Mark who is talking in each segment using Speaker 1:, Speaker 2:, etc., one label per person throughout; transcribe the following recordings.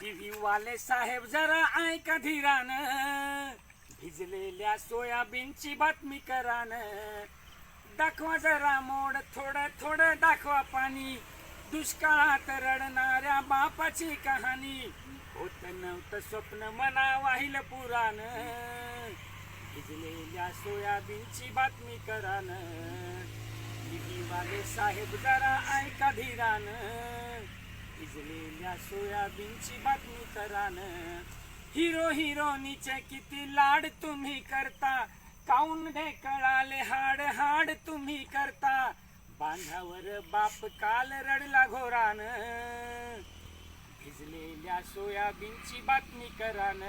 Speaker 1: TV वाले साहेब जरा ऐका धीरान. भिजलेल्या सोयाबीनची बातमी करान. दाखवा जरा मोड थोडं थोडं दाखवा पाणी. दुष्काळात रडणाऱ्या बापाची कहाणी. होत नव्हतं स्वप्न मना वाहिल पुराण भिजलेल्या सोयाबीनची बातमी करान. टीव्ही वाले साहेब जरा ऐका धीरान. भिजलेल्या सोयाबीनची बातमी करान. हिरो हिरोनीचे किती लाड तुम्ही करता? काऊन दे कळाले हाड हाड तुम्ही करता? बांधावर बाप काल रडला घोरान. भिजलेल्या सोयाबीनची बातमी करान.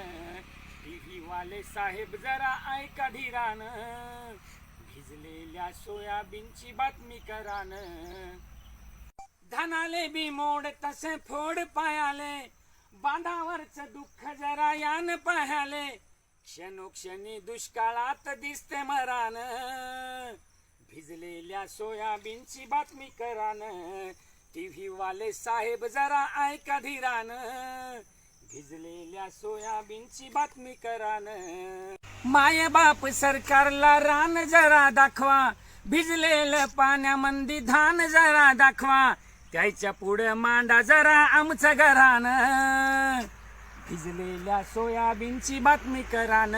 Speaker 1: टीव्ही वाले साहेब जरा ऐका ढिरान भिजलेल्या सोयाबीनची बातमी करान. धनाले बी मोड तसे फोड पायाले. बांधावरच दुःख जरा यान पाहाले क्षणोक्षणी दुष्काळात दिसते मरान. भिजलेल्या सोयाबीनची बातमी करान. टीव्ही वाले साहेब जरा ऐका धीरान. भिजलेल्या सोयाबीनची बातमी करान. माय बाप सरकारला रान जरा दाखवा. भिजलेलं पाण्यामंदी धान जरा दाखवा. त्याच्या पुढे मांडा जरा आमचं घरान. भिजलेल्या सोयाबीनची बातमी करान.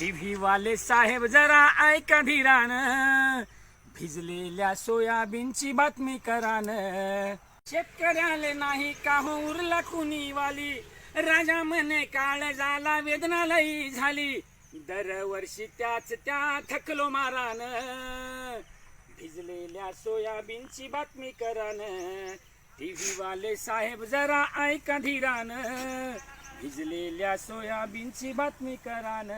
Speaker 1: टीव्ही वाले साहेब जरा ऐका धीरान. भिजलेल्या सोयाबीनची बातमी करान. शेतकऱ्याले नाही का हो उरला कुणी वाली राजा म्हणे काळ झाला वेदना लई झाली. दरवर्षी त्याच त्या थकलो मारान. भिजलेल्या सोयाबीनची बातमी करान. टीव्ही वाले साहेब जरा ऐका धीरान. भिजलेल्या सोयाबीनची बातमी करान.